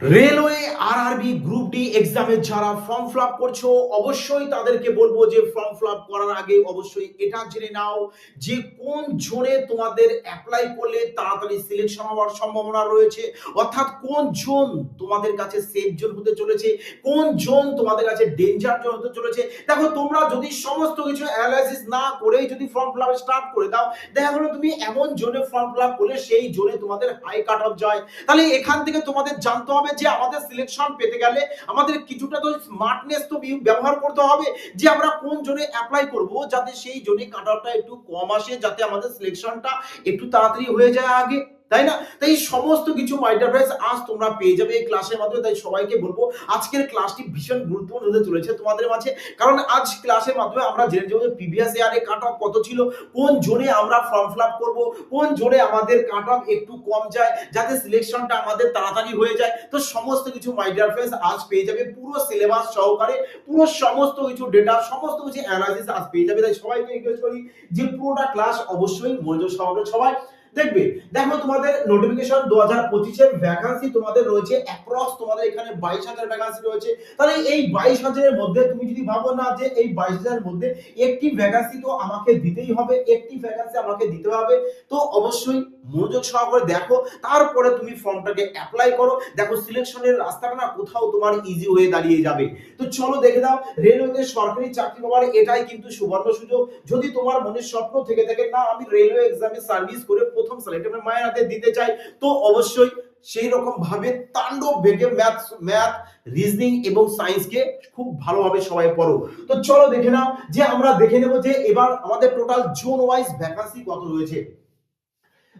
Railway RRB group D এক্সামের যারা form fill করছ, অবশ্যই তাদেরকে বলব যে ফর্ম ফিল করার আগে অবশ্যই এটা জেনে নাও যে কোন জোনে তোমাদের অ্যাপ্লাই করলে তাড়াতাড়ি সিলেকশন হওয়ার সম্ভাবনা রয়েছে। অর্থাৎ কোন জোন তোমাদের কাছে সেফ জোন হতে চলেছে, কোন জোন তোমাদের কাছে ডেঞ্জার জোন হতে চলেছে। দেখো, তোমরা যদি সমস্ত কিছু অ্যানালাইসিস না করেই যদি ফর্ম ফিল স্টার্ট করে দাও, দেখা গেলো তুমি এমন জোনে ফর্ম ফিল করলে সেই জোনে তোমাদের হাই কাট অফ যায়। তাহলে এখান থেকে তোমাদের জানতে হবে যে আমাদের সিলেকশন পেতে গেলে আমাদের কিছুটা তো স্মার্টনেস তো ব্যবহার করতে হবে যে আমরা কোন জোনে অ্যাপ্লাই করব যাতে সেই জোনে কাট একটু কম আসে, যাতে আমাদের সিলেকশনটা একটু তাড়াতাড়ি হয়ে যায় আগে। তাই না? তাই সমস্ত কিছু মাইটারপ্রাইজ আজ তোমরা পেয়ে যাবে এই ক্লাসের মাধ্যমে। তাই সবাইকে বলব, আজকের ক্লাসটি ভীষণ গুরুত্বপূর্ণ হতে চলেছে তোমাদের মাঝে। কারণ আজ ক্লাসের মাধ্যমে আমরা জেনে যাব প্রিভিয়াস ইয়ারে কাট অফ কত ছিল, কোন জোনে আমরা ফর্ম ফিল আপ করব, কোন জোনে আমাদের কাট অফ একটু কম যায়, যাতে সিলেকশনটা আমাদের তাড়াতাড়ি হয়ে যায়। তো সমস্ত কিছু মাই ডিয়ার আজ পেয়ে যাবে পুরো সিলেবাস সহকারে, পুরো সমস্ত কিছু ডেটা সমস্ত কিছু অ্যানালাইসিস আজ পেয়ে যাবে। তাই সবাইকে রিকোয়েস্ট করি যে পুরোটা ক্লাস অবশ্যই মনোযোগ সহকারে সবাই দেখবে, দেখো তোমাদের নোটিফিকেশন দু হাজার পঁচিশের ভ্যাকান্সি তোমাদের রয়েছে অ্যাক্রস তোমাদের এখানে বাইশ হাজার ভ্যাকান্সি রয়েছে। তাহলে এই বাইশ হাজারের মধ্যে তুমি যদি ভাবো না যে এই বাইশ হাজারের মধ্যে একটি ভ্যাকান্সি তো আমাকে দিতেই হবে, একটি ভ্যাকান্সি আমাকে দিতে হবে, তো অবশ্যই মনোযোগ সহকারে দেখো, তারপরে তুমি ফর্মটাকে অ্যাপ্লাই করো। দেখো সিলেকশনের রাস্তাটা না কোথাও তোমার ইজি হয়ে দাঁড়িয়ে যাবে। তো চলো দেখে দাও রেলওয়েতে সরকারি চাকরি পাওয়ার এটাই কিন্তু সুবর্ণ সুযোগ। যদি তোমার মনের স্বপ্ন থেকে থাকে, না, আমি রেলওয়ে এক্সামে সার্ভিস করে প্রথম সিলেক্ট আমি মায়ের হাতে দিতে চাই, তো অবশ্যই সেই রকম ভাবে তাণ্ডব বেগে ম্যাথ ম্যাথ রিজনিং এবং সায়েন্সকে খুব ভালোভাবে সবাই পড়ো। তো চলো দেখে নাও যে আমরা দেখে নেব যে এবার আমাদের টোটাল জোন ওয়াইজ ভ্যাকান্সি কত রয়েছে।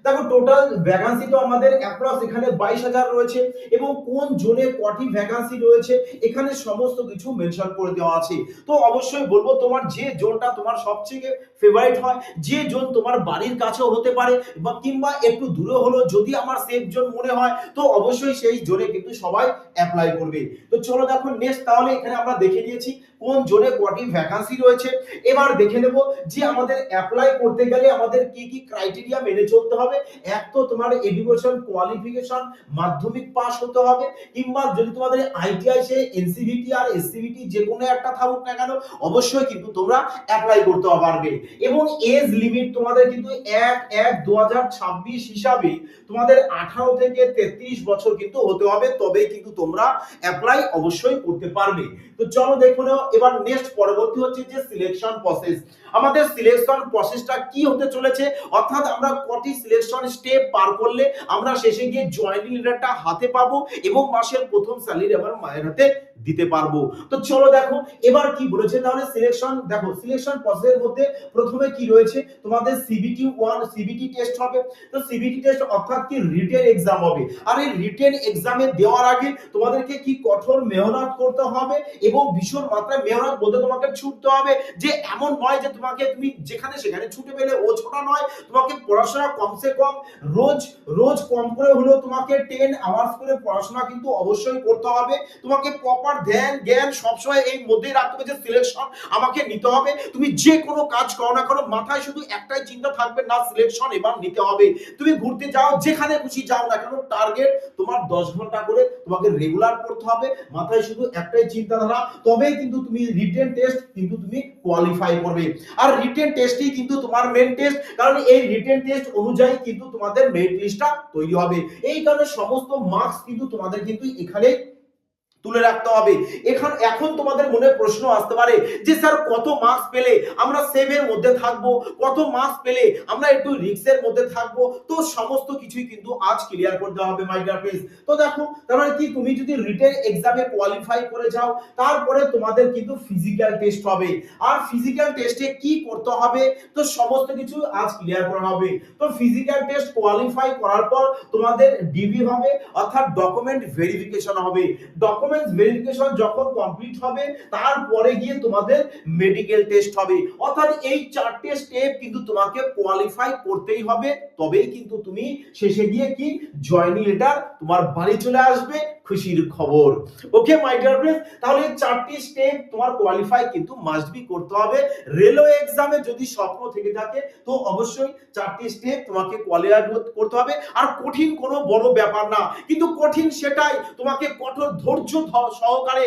দেখো টোটাল ভ্যাকান্সি তো আমাদের অ্যাপ্রক্স এখানে বাইশ হাজার রয়েছে এবং কোন জোনে কটি ভ্যাকান্সি রয়েছে এখানে সমস্ত কিছু মেনশন করে দেওয়া আছে। তো অবশ্যই বলব, তোমার যে জোনটা তোমার সবথেকে ফেভারিট হয়, যে জোন তোমার বাড়ির কাছেও হতে পারে বা কিংবা একটু দূরে হলো যদি আমার সেফ জোন মনে হয়, তো অবশ্যই সেই জোনে কিন্তু সবাই অ্যাপ্লাই করবে। তো চলো দেখো নেক্সট তাহলে এখানে আমরা দেখে নিয়েছি কোন জোনে কটি ভ্যাকান্সি রয়েছে। এবার দেখে নেব যে আমাদের অ্যাপ্লাই করতে গেলে আমাদের কি কি ক্রাইটেরিয়া মেনে চলতে হবে। এক তো তোমার এডুকেশন কোয়ালিফিকেশন মাধ্যমিক পাস হতে হবে, কিংবা যদি তোমাদের আইটিআই সে এনসিভিটি আর এসসিভিটি যে কোনো একটা থাকুক না কেন, অবশ্যই কিন্তু তোমরা অ্যাপ্লাই করতে পারবে। এবং এজ লিমিট তোমাদের কিন্তু এক এক দু হিসাবে তোমাদের আঠারো থেকে তেত্রিশ বছর কিন্তু হতে হবে তবে কিন্তু তোমরা অ্যাপ্লাই অবশ্যই করতে পারবে। তো চলো দেখো নাও, এবার নেক্সট পরবর্তী হচ্ছে যে সিলেকশন প্রসেস আমাদের সিলেকশন প্রসেসটা কি হতে চলেছে? অর্থাৎ আমরা কটি সিলেকশন স্টেপ পার করলে আমরা শেষে গিয়ে জয়েন্ট লিডারটা হাতে পাবো এবং মাসের প্রথম স্যালারি আমার মায়ের হাতে দিতে পারব। তো চলো দেখো, এবার কি বলেছে? তাহলে সিলেকশন দেখো সিলেকশন প্রসেসের মধ্যে প্রথমে কি রয়েছে? তোমাদের সিবিটি ওয়ান সিবিটি টেস্ট হবে। তো সিবিটি টেস্ট অর্থাৎ কি রিটেন এক্সাম হবে। আর এই রিটেন এক্সামে দেওয়ার আগে তোমাদেরকে কি কঠোর মেহনত করতে হবে এবং ভীষণ মাত্রায় মেহনত বলতে তোমাকে ছুটতে হবে যে এমন নয় যে তোমাকে তুমি যেখানে সেখানে ছুটে পেলে ও ছোটা নয়, তোমাকে পড়াশোনা কমসে কম রোজ রোজ কম করে হলেও তোমাকে টেন আওয়ার্স করে পড়াশোনা কিন্তু অবশ্যই করতে হবে। তোমাকে প্রপার ধ্যান, জ্ঞান সবসময় এই মধ্যেই রাখতে হবে যে সিলেকশন আমাকে নিতে হবে। তুমি যে কোনো কাজ করো না করো মাথায় শুধু একটাই চিন্তা থাকবে না সিলেকশন এবার নিতে হবে। তুমি ঘুরতে যাও, যেখানে খুশি যাও না কেন টার্গেট তোমার দশ ঘণ্টা করে তোমাকে রেগুলার করতে হবে। মাথায় শুধু একটাই চিন্তাধারা, তবেই কিন্তু তুমি রিটেন টেস্ট কিন্তু তুমি কোয়ালিফাই করবে। আর রিটেন টেস্টই কিন্তু তোমার মেন টেস্ট কারণ এই রিটেন টেস্ট অনুযায়ী কিন্তু তোমাদের মেরিট লিস্টটা তৈরি হবে। এই কারণে সমস্ত মার্কস কিন্তু তোমাদের কিন্তু এখানে তুলে রাখতে হবে। এখন এখন তোমাদের মনে প্রশ্ন আসতে পারে যে, স্যার, কত মার্কস পেলে আমরা সেভের মধ্যে থাকব? কত মার্কস পেলে আমরা একটু রিক্সের মধ্যে থাকব? তো সমস্ত কিছুই কিন্তু আজ ক্লিয়ার করতে হবে মাই ডিয়ার তো দেখো, তার মানে কি? তুমি যদি রিটেন এক্সামে কোয়ালিফাই করে যাও, তারপরে তোমাদের কিন্তু ফিজিক্যাল টেস্ট হবে। আর ফিজিক্যাল টেস্টে কি করতে হবে? তো সমস্ত কিছু আজ ক্লিয়ার করা হবে। তো ফিজিক্যাল টেস্ট কোয়ালিফাই করার পর তোমাদের ডিবি হবে, অর্থাৎ ডকুমেন্ট ভেরিফিকেশন হবে। ডকুমেন্ট ভেরিফিকেশন যখন কমপ্লিট হবে, তারপরে গিয়ে তোমাদের মেডিকেল টেস্ট হবে। অর্থাৎ এই চারটে স্টেপ কিন্তু তোমাকে কোয়ালিফাই করতেই হবে। তবেই কিন্তু তুমি শেষে গিয়ে কি জয়নিং লেটার তোমার বাড়ি চলে আসবে। খুশির খবর। ওকে মাই ডিয়ার ফ্রেন্ডস তাহলে এই চারটি স্টেপ তোমার কোয়ালিফাই কিন্তু মাস্ট বি করতে হবে। রেলওয়ে এক্সামে যদি স্বপ্ন থেকে থাকে, তো অবশ্যই চারটি স্টেপ তোমাকে কোয়ালিফাই করতে হবে। আর কঠিন কোনো বড় ব্যাপার না, কিন্তু কঠিন সেটাই তোমাকে কঠোর ধৈর্য সহকারে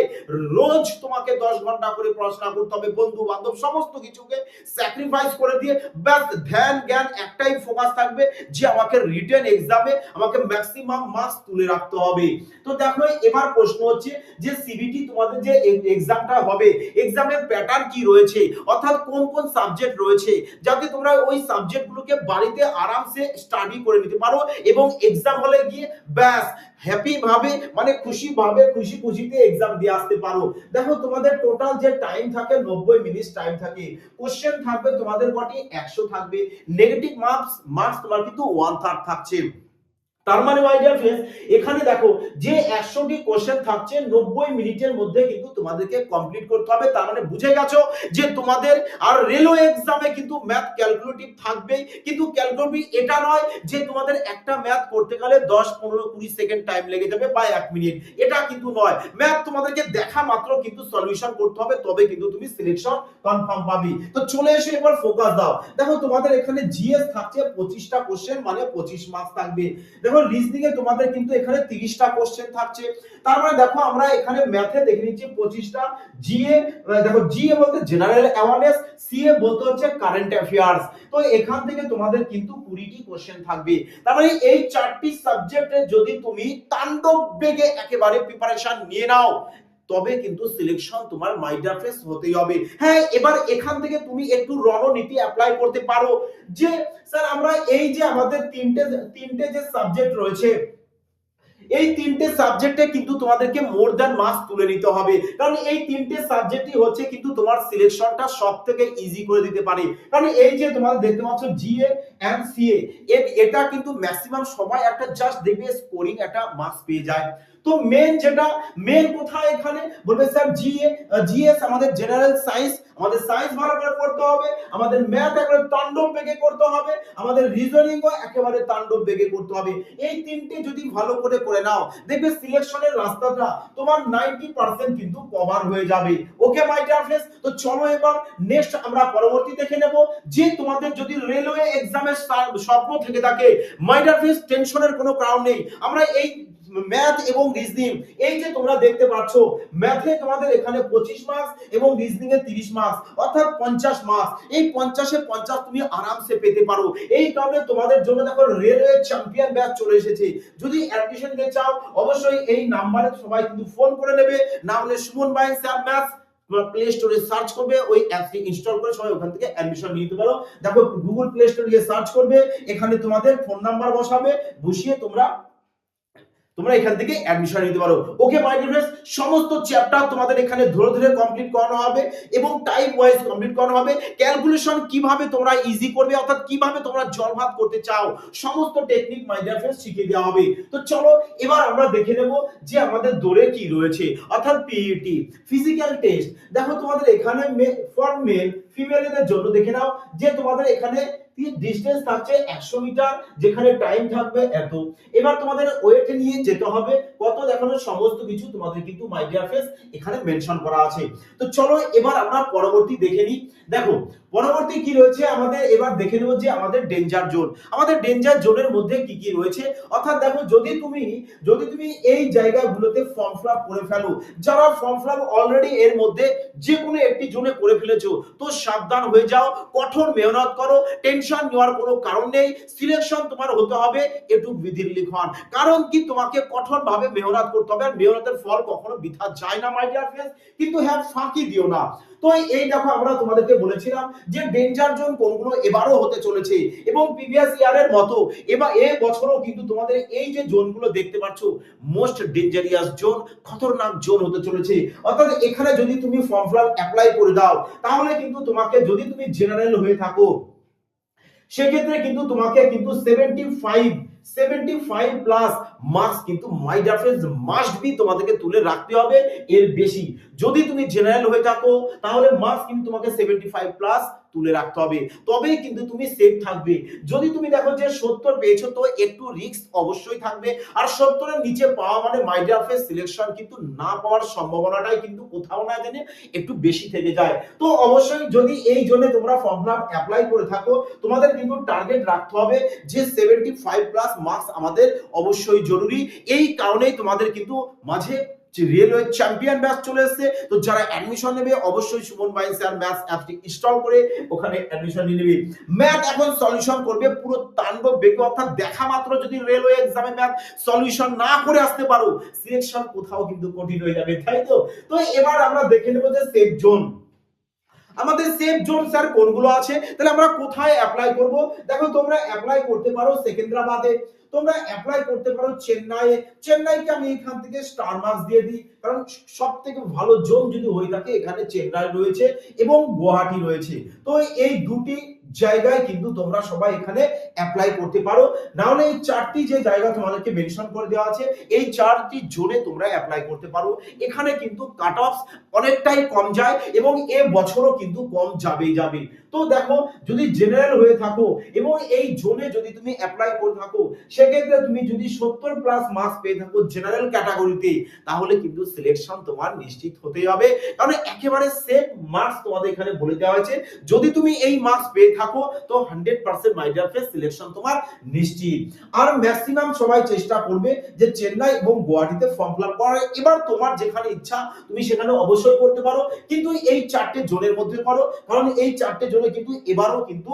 রোজ তোমাকে দশ ঘণ্টা করে পড়াশোনা করতে হবে। বন্ধু বান্ধব সমস্ত কিছুকে স্যাক্রিফাইস করে দিয়ে ব্যাস, ধ্যান, জ্ঞান একটাই ফোকাস থাকবে যে আমাকে রিটেন এক্সামে আমাকে ম্যাক্সিমাম মার্কস তুলে রাখতে হবে। তো দেখো এবার প্রশ্ন হচ্ছে যে সিবিটি তোমাদের যে এক্সামটা হবে এক্সামের প্যাটার্ন কি রয়েছে? অর্থাৎ কোন কোন সাবজেক্ট রয়েছে? যাতে তোমরা ওই সাবজেক্টগুলোকে বাড়িতে আরামসে স্টাডি করে নিতে পারো এবং এক্সাম হলে গিয়ে ব্যাস হ্যাপি ভাবে মানে খুশি ভাবে, খুশি খুশিতে এক্সাম দিয়ে আসতে পারো। দেখো তোমাদের টোটাল যে টাইম থাকে নব্বই মিনিট টাইম থাকে। কোশ্চেন থাকবে তোমাদের কটি একশো থাকবে। নেগেটিভ মার্কস মার্কস তোমার কিন্তু ওয়ান থার্ড থাকছে। তার মানে মাই ডিয়ার ফ্রেন্ডস এখানে দেখো যে একশোটি কোশ্চেন থাকছে, নব্বই মিনিটের মধ্যে কিন্তু তোমাদেরকে কমপ্লিট করতে হবে। তার মানে বুঝে গেছো যে তোমাদের আর রেলওয়ে এক্সামে কিন্তু ম্যাথ ক্যালকুলেটিভ থাকবেই। কিন্তু ক্যালকুলেটিভ এটা নয় যে তোমাদের একটা ম্যাথ করতে গেলে দশ, পনেরো, কুড়ি সেকেন্ড টাইম লেগে যাবে বা এক মিনিট এটা কিন্তু নয়। ম্যাথ তোমাদেরকে দেখা মাত্র কিন্তু সলিউশন করতে হবে, তবে কিন্তু তুমি সিলেকশন কনফার্ম পাবি। তো চলে এসে এবার ফোকাস দাও। দেখো তোমাদের এখানে জিএস থাকছে পঁচিশটা কোশ্চেন মানে পঁচিশ মার্কস থাকবে। দেখো রিজনিং এ তোমাদের কিন্তু এখানে তিরিশটা কোশ্চেন থাকছে। তার মানে দেখো আমরা এখানে ম্যাথে দেখে নিচ্ছি পঁচিশটা জিএ দেখো জিএ বলতে জেনারেল অ্যাওয়ারনেস সিএ বলতে হচ্ছে কারেন্ট অ্যাফেয়ার্স তো এখান থেকে তোমাদের কিন্তু কুড়িটি কোশ্চেন থাকবে। তার মানে এই চারটি সাবজেক্টে যদি তুমি তাণ্ডব বেগে একেবারে প্রিপারেশন নিয়ে নাও, তবে কিন্তু সিলেকশন তোমার মাইডারফেস হতেই হবে। হ্যাঁ এবার এখান থেকে তুমি একটু রণনীতি অ্যাপ্লাই করতে পারো যে স্যার আমরা এই যে আমাদের তিনটে তিনটে যে সাবজেক্ট রয়েছে এই তিনটে সাবজেক্টে কিন্তু তোমাদেরকে মোর দ্যান মার্কস তুলে নিতে হবে। কারণ এই তিনটে সাবজেক্টই হচ্ছে কিন্তু তোমার সিলেকশনটা সব থেকে ইজি করে দিতে পারে। কারণ এই যে তোমাদের দেখতে পাচ্ছ জিএ এন্ড সিএ এটা কিন্তু ম্যাক্সিমাম সবাই একটা জাস্ট দেখবে স্কোরিং একটা মার্কস পেয়ে যায়। তো মেন যেটা মেন কোথায় এখানে? বলবে স্যার জিএ জিএস আমাদের জেনারেল সায়েন্স আমাদের সায়েন্স ভালো করে পড়তে হবে, আমাদের ম্যাথ একেবারে তাণ্ডব বেগে করতে হবে, আমাদের রিজনিংও একেবারে তাণ্ডব বেগে করতে হবে। এই তিনটে যদি ভালো করে করে নাও দেখবে সিলেকশনের রাস্তাটা তোমার 90% কিন্তু কভার হয়ে যাবে। ওকে মাই ডিয়ার ফ্রেন্ডস তো চলো এবার নেক্সট আমরা পরবর্তী দেখে নেব যে তোমাদের যদি রেলওয়ে এক্সামের স্বপ্ন থেকে থাকে। মাই ডিয়ার ফ্রেন্ডস টেনশনের কোনো কারণ নেই। আমরা এই ম্যাথ এবং রিজনিং এই যে তোমরা দেখতে পাচ্ছ ম্যাথে তোমাদের এখানে পঁচিশ মার্কস এবং রিজনিং এ তিরিশ মার্কস অর্থাৎ পঞ্চাশ মার্কস এই পঞ্চাশে পঞ্চাশ তুমি আরামসে পেতে পারো। এই কারণে তোমাদের জন্য দেখো রেলওয়ে চ্যাম্পিয়ন ব্যাচ চলে এসেছে। যদি অ্যাডমিশন নিতে চাও, অবশ্যই এই নাম্বারে সবাই কিন্তু ফোন করে নেবে। না হলে সুমন বাইন স্যার তোমরা প্লে স্টোরে সার্চ করবে, ওই অ্যাপটি ইনস্টল করে সবাই ওখান থেকে অ্যাডমিশন নিতে পারো। দেখো গুগল প্লে স্টোরে সার্চ করবে, এখানে তোমাদের ফোন নাম্বার বসাবে, বসিয়ে তোমরা তোমরা এখান থেকে অ্যাডমিশন নিতে পারো। ওকে মাই ডিয়ার সমস্ত চ্যাপ্টার তোমাদের এখানে ধরে ধরে কমপ্লিট করানো হবে এবং টাইম ওয়াইজ কমপ্লিট করানো হবে। ক্যালকুলেশন কীভাবে তোমরা ইজি করবে অর্থাৎ কীভাবে তোমরা জল ভাত করতে চাও, সমস্ত টেকনিক মাই ডিয়ার ফ্রেন্ডস শিখিয়ে দেওয়া হবে। তো চলো, এবার আমরা দেখে নেব যে আমাদের দৌড়ে কি রয়েছে। অর্থাৎ পিইটি ফিজিক্যাল টেস্ট দেখো তোমাদের এখানে ফর মেল ফিমেলদের জন্য দেখে নাও যে তোমাদের এখানে ডিস্টেন্স থাকছে একশো মিটার, যেখানে টাইম থাকবে এত। এবার তোমাদের ওয়েট নিয়ে যেতে হবে, কত দেখানো সমস্ত কিছু তোমাদের কিন্তু মাইডিয়ার ফেস এখানে মেনশন করা আছে। তো চলো এবার আমরা পরবর্তী দেখে নিই। দেখো পরবর্তী কি রয়েছে? আমাদের এবার দেখে নেব যে আমাদের ডেঞ্জার জোন আমাদের ডেঞ্জার জোনের মধ্যে কি কি রয়েছে? অর্থাৎ দেখো, যদি তুমি যদি তুমি এই জায়গাগুলোতে ফর্ম ফিল করে ফেলো, যারা ফর্ম ফিল অলরেডি এর মধ্যে যে কোনো একটি জোনে করে ফেলেছো, তো সাবধান হয়ে যাও, কঠোর মেহনত করো টেনশন নেওয়ার কোনো কারণ নেই সিলেকশন তোমার হতে হবে একটু বিধির লিখন। কারণ কি, তোমাকে কঠোর ভাবে মেহনত করতে হবে, আর মেহনতের ফল কখনো বৃথা যায় না মাই ডিয়ার ফ্রেন্ডস কিন্তু হ্যাঁ ফাঁকি দিও না। তো এই দেখো আমরা তোমাদেরকে বলেছিলাম যে ডেঞ্জার জোন কোনগুলো এবারও হতে চলেছে এবং প্রিভিয়াস ইয়ারের মতো। এবার এ বছরও কিন্তু তোমাদের এই যে জোনগুলো দেখতে পাচ্ছ মোস্ট ডেঞ্জারিয়াস জোন খতরনাক জোন হতে চলেছে। অর্থাৎ এখানে যদি তুমি ফর্ম ফিল অ্যাপ্লাই করে দাও, তাহলে কিন্তু তোমাকে যদি তুমি জেনারেল হয়ে থাকো, সেক্ষেত্রে কিন্তু তোমাকে কিন্তু seventy five seventy five plus marks কিন্তু মাই ডিফারেন্স মাস্ট বি তোমাদেরকে তুলে রাখতে হবে, এর বেশি। যদি তুমি জেনারেল হয়ে থাকো, তাহলে মার্কস কিন্তু তোমাকে সেভেন্টি ফাইভ প্লাস তুলে রাখতে হবে। তবেই কিন্তু তুমি সেফ থাকবে। যদি তুমি দেখো যে সত্তর পেয়েছ, তো একটু রিস্ক অবশ্যই থাকবে। আর সত্তরের নিচে পাওয়া মানে মাইডিয়ার ফেস সিলেকশন কিন্তু না পাওয়ার সম্ভাবনাটাই কিন্তু কোথাও না জানে একটু বেশি থেকে যায়। তো অবশ্যই যদি এই জন্য তোমরা ফর্ম ফিল অ্যাপ্লাই করে থাকো, তোমাদের কিন্তু টার্গেট রাখতে হবে যে সেভেন্টি ফাইভ প্লাস মার্কস আমাদের অবশ্যই জরুরি। এই কারণেই তোমাদের কিন্তু মাঝে যে রেলওয়ে চ্যাম্পিয়ন ব্যাচ চলে এসছে। তো যারা অ্যাডমিশন নেবে, অবশ্যই সুমন বাইন স্যার ম্যাথ অ্যাপটি ইনস্টল করে ওখানে অ্যাডমিশন নিয়ে নেবে। ম্যাথ এখন সলিউশন করবে, পুরো তাণ্ডব বেগে অর্থাৎ দেখা মাত্র যদি রেলওয়ে এক্সামে ম্যাথ সলিউশন না করে আসতে পারো সিলেকশন কোথাও কিন্তু কঠিন হয়ে যাবে, তাই তো? তো এবার আমরা দেখে নেব যে সেফ জোন আমাদের সেফ জোন স্যার কোনগুলো আছে? তাহলে আমরা কোথায় অ্যাপ্লাই করব? দেখো, তোমরা অ্যাপ্লাই করতে পারো সেকেন্দ্রাবাদে। তোমরা অ্যাপ্লাই করতে পারো চেন্নাইয়ে। চেন্নাইকে আমি এখান থেকে স্টার মার্কস দিয়ে দিই। কারণ সব থেকে ভালো জোন যদি হয়ে থাকে, এখানে চেন্নাই রয়েছে এবং গুয়াহাটি রয়েছে। তো এই দুটি জায়গায় কিন্তু তোমরা সবাই এখানে অ্যাপ্লাই করতে পারো। না হলে এই চারটি যে জায়গা তোমাদেরকে মেনশন করে দেওয়া আছে, এই চারটি জোনে তোমরা অ্যাপ্লাই করতে পারো। এখানে কিন্তু কাট অফ অনেকটাই কম যায় এবং এ বছরও কিন্তু কম যাবেই যাবে। তো দেখো, যদি জেনারেল হয়ে থাকো এবং এই জোনে যদি তুমি অ্যাপ্লাই করে থাকো, সেক্ষেত্রে তুমি যদি সত্তর প্লাস মার্কস পেয়ে থাকো জেনারেল ক্যাটাগরিতে তাহলে কিন্তু সিলেকশন তোমার নিশ্চিত হতে হবে। কারণ একেবারে সেম মার্কস তোমাদের এখানে বলে দেওয়া হয়েছে। যদি তুমি এই মার্কস পেয়ে থাকো, তো hundred percent my dear phase selection তোমার নিশ্চিত। আর ম্যাক্সিমাম সবাই চেষ্টা করবে যে চেন্নাই এবং গুয়াহাটিতে ফর্ম ফিল আপ করার। এবার তোমার যেখানে ইচ্ছা, তুমি সেখানে অবশ্যই করতে পারো। কিন্তু এই চারটে জোনের মধ্যে করো। কারণ এই চারটে জোনে কিন্তু এবারও কিন্তু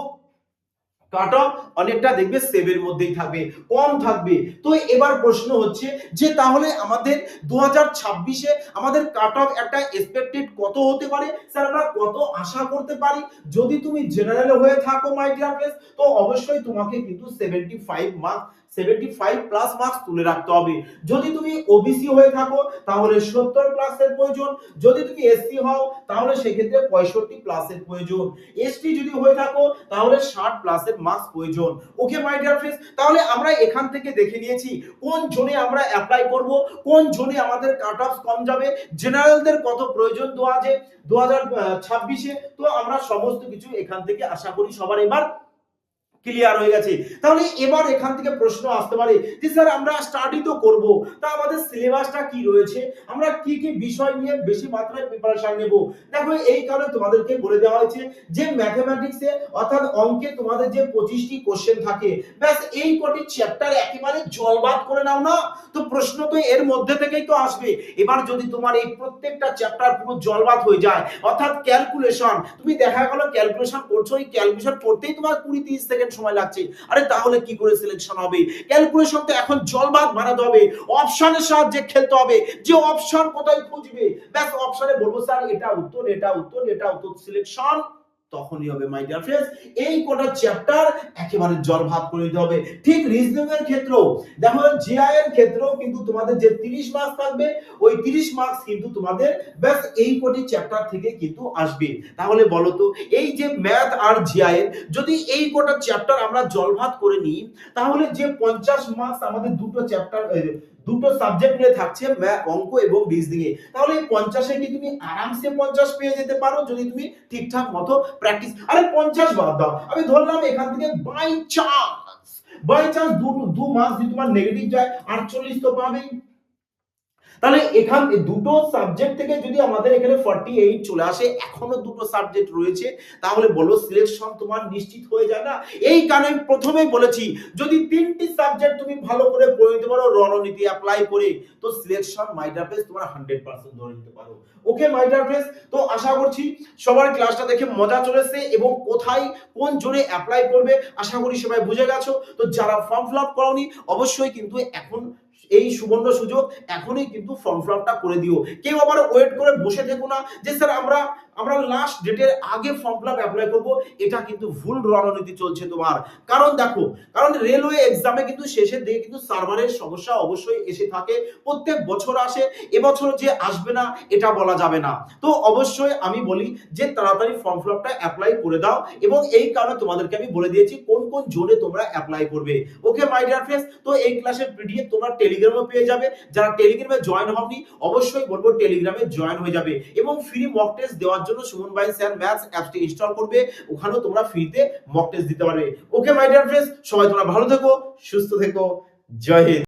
কাট অফ অনেকটা দেখবে সেভের মধ্যেই থাকবে, কম থাকবে। তো এবার প্রশ্ন হচ্ছে যে তাহলে আমাদের দু হাজার ছাব্বিশে আমাদের কাটঅফ একটা এক্সপেক্টেড কত হতে পারে? স্যার, আমরা কত আশা করতে পারি? যদি তুমি জেনারেল হয়ে থাকো মাই ডিয়ার ফ্রেন্ডস তো অবশ্যই তোমাকে কিন্তু seventy five marks seventy five plus marks তুলে রাখতে হবে। যদি তুমি ওবিসি হয়ে থাকো, তাহলে সত্তর প্লাসের প্রয়োজন। যদি তুমি এসসি হও, তাহলে সেক্ষেত্রে পঁয়ষট্টি প্লাসের প্রয়োজন। এসটি যদি হয়ে থাকো, তাহলে ষাট প্লাসের মার্কস প্রয়োজন। ওকে মাই ডিয়ার ফ্রেন্ডস তাহলে আমরা এখান থেকে দেখে নিয়েছি কোন জোনে আমরা অ্যাপ্লাই করব, কোন জোনে আমাদের কাট অফ কম যাবে জেনারেলদের কত প্রয়োজন দু হাজার দু হাজার ছাব্বিশে। তো আমরা সমস্ত কিছু এখান থেকে আশা করি সবার এবার ক্লিয়ার হয়ে গেছে। তাহলে এবার এখান থেকে প্রশ্ন আসতে পারে যে, স্যার, আমরা স্টাডি তো করব, তা আমাদের সিলেবাসটা কি রয়েছে? আমরা কি কি বিষয় নিয়ে বেশি মাত্রায় প্রিপারেশন নেব? দেখো, এই কারণে তোমাদেরকে বলে দেওয়া হয়েছে যে ম্যাথমেটিক্সে অর্থাৎ অঙ্কে তোমাদের যে পঁচিশটি কোশ্চেন থাকে, ব্যাস এই কটি চ্যাপ্টার একেবারে জলবাদ করে নাও না। তো প্রশ্ন তো এর মধ্যে থেকেই তো আসবে। এবার যদি তোমার এই প্রত্যেকটা চ্যাপ্টার পুরো জলবাদ হয়ে যায়, অর্থাৎ ক্যালকুলেশন তুমি দেখা গেল ক্যালকুলেশন করছ এই ক্যালকুলেশন করতেই তোমার কুড়ি তিরিশ সেকেন্ড সময় লাগছে। আরে তাহলে কি করে সিলেকশন হবে ক্যালকুলেশন তো এখন জলবাদ বানাতে হবে। অপশনের সাহায্যে খেলতে হবে। যে অপশন কোথায় খুঁজবে? ব্যাস, অপশনে বলব, স্যার, এটা উত্তর এটা উত্তর এটা উত্তর সিলেকশন তখনই হবে মাই ডিয়ার ফ্রেন্ডস এই কোটা চ্যাপ্টার একেবারে জল ভাত করে দিতে হবে। ঠিক রিজনিং এর ক্ষেত্রেও, দেখো জিআই এর ক্ষেত্রেও কিন্তু তোমাদের যে 30 মার্কস থাকবে, ওই 30 মার্কস কিন্তু তোমাদের ব্যাস এই কোটি চ্যাপ্টার থেকে কিন্তু আসবে। তাহলে বলো তো, এই যে ম্যাথ আর জিআই এর, যদি এই কোটা চ্যাপ্টার আমরা জল ভাত করে নিই, তাহলে যে 50 মার্কস আমাদের দুটো চ্যাপ্টার দুটো সাবজেক্ট নিয়ে থাকছে অঙ্ক এবং রিজনিং দিয়ে তাহলে পঞ্চাশে কি তুমি আরামসে পঞ্চাশ পেয়ে যেতে পারো যদি তুমি ঠিকঠাক মতো প্র্যাকটিস আরে পঞ্চাশ বাদ দাও। আমি ধরলাম এখান থেকে বাই চান্স বাই চান্স দু দু মাস যদি তোমার নেগেটিভ যায়, আটচল্লিশ তো পাবেই। তাহলে এখান দুটো সাবজেক্ট থেকে যদি আমাদের এখানে ফর্টি এইট চলে আসে, এখনও দুটো সাবজেক্ট রয়েছে, তাহলে বলো সিলেকশন তোমার নিশ্চিত হয়ে যায় না? এই কারণে আমি প্রথমেই বলেছি, যদি তিনটি সাবজেক্ট তুমি ভালো করে পড়ে নিতে পারো, রণনীতি অ্যাপ্লাই করে, তো সিলেকশন মাইডার ফেস তোমার হান্ড্রেড পার্সেন্ট ধরে নিতে পারো। ওকে মাইডার ফেস তো আশা করছি সবার ক্লাসটা দেখে মজা চলেছে এবং কোথায় কোন জোরে অ্যাপ্লাই করবে, আশা করি সবাই বুঝে গেছো। তো যারা ফর্ম ফিল আপ করনি অবশ্যই কিন্তু এখন এই সুবর্ণ সুযোগ এখনই কিন্তু ফর্ম ফিল করে দিও। কেউ আবার ওয়েট করে বসে থেকো না যে, স্যার, আমরা আমরা লাস্ট ডেটের আগে ফর্ম ফিল অ্যাপ্লাই করব, এটা কিন্তু ভুল রণনীতি চলছে তোমার। কারণ দেখো, কারণ রেলওয়ে এক্সামে কিন্তু শেষের দিকে কিন্তু সার্ভারের সমস্যা অবশ্যই এসে থাকে, প্রত্যেক বছর আসে এবছর যে আসবে না, এটা বলা যাবে না। তো অবশ্যই আমি বলি যে তাড়াতাড়ি ফর্ম ফিল অ্যাপ্লাই করে দাও, এবং এই কারণে তোমাদেরকে আমি বলে দিয়েছি কোন কোন জোনে তোমরা অ্যাপ্লাই করবে। ওকে মাই ডিয়ার ফ্রেন্ডস তো এই ক্লাসের পিডিএফ তোমরা টেলি টেলিগ্রামও পেয়ে যাবে। যারা টেলিগ্রামে জয়েন হননি অবশ্যই বলব টেলিগ্রামে জয়েন হয়ে যাবে, এবং ফ্রি মক টেস্ট দেওয়ার জন্য সুমন ভাই স্যার ম্যাথস অ্যাপসটি ইনস্টল করবে, ওখানেও তোমরা ফ্রিতে মক টেস্ট দিতে পারবে। ওকে মাই ডিয়ার ফ্রেন্ডস সবাই তোমরা ভালো থেকো, সুস্থ থেকো, জয় হিন্দ।